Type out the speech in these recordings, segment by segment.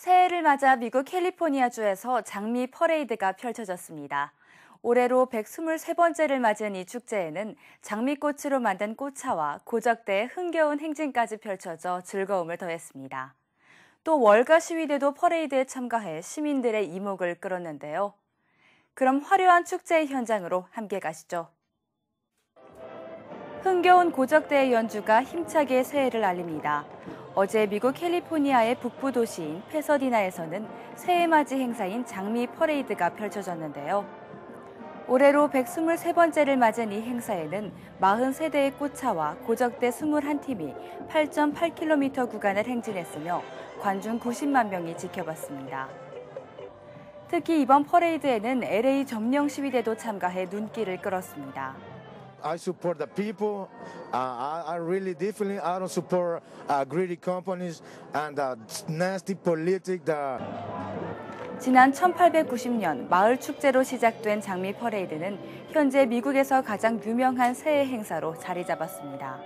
새해를 맞아 미국 캘리포니아주에서 장미 퍼레이드가 펼쳐졌습니다. 올해로 123번째를 맞은 이 축제에는 장미꽃으로 만든 꽃차와 고적대의 흥겨운 행진까지 펼쳐져 즐거움을 더했습니다. 또 월가 시위대도 퍼레이드에 참가해 시민들의 이목을 끌었는데요. 그럼 화려한 축제의 현장으로 함께 가시죠. 흥겨운 고적대의 연주가 힘차게 새해를 알립니다. 어제 미국 캘리포니아의 북부 도시인 페서디나에서는 새해 맞이 행사인 장미 퍼레이드가 펼쳐졌는데요. 올해로 123번째를 맞은 이 행사에는 43대의 꽃차와 고적대 21팀이 8.8km 구간을 행진했으며 관중 90만 명이 지켜봤습니다. 특히 이번 퍼레이드에는 LA 점령 시위대도 참가해 눈길을 끌었습니다. I support the people. Uh, I, I really definitely I don't support uh, greedy companies and uh, nasty politics. The 지난 1890년 마을 축제로 시작된 장미 퍼레이드는 현재 미국에서 가장 유명한 새해 행사로 자리 잡았습니다.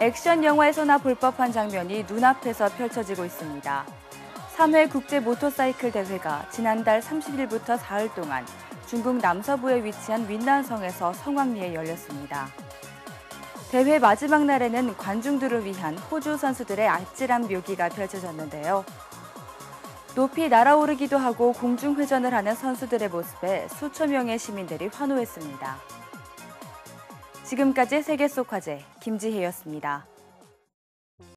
액션 영화에서나 볼 법한 장면이 눈앞에서 펼쳐지고 있습니다. 3회 국제 모터사이클 대회가 지난달 30일부터 4일 동안 중국 남서부에 위치한 윈난성에서 성황리에 열렸습니다. 대회 마지막 날에는 관중들을 위한 호주 선수들의 아찔한 묘기가 펼쳐졌는데요. 높이 날아오르기도 하고 공중회전을 하는 선수들의 모습에 수천 명의 시민들이 환호했습니다. 지금까지 세계 속 화제 김지혜였습니다.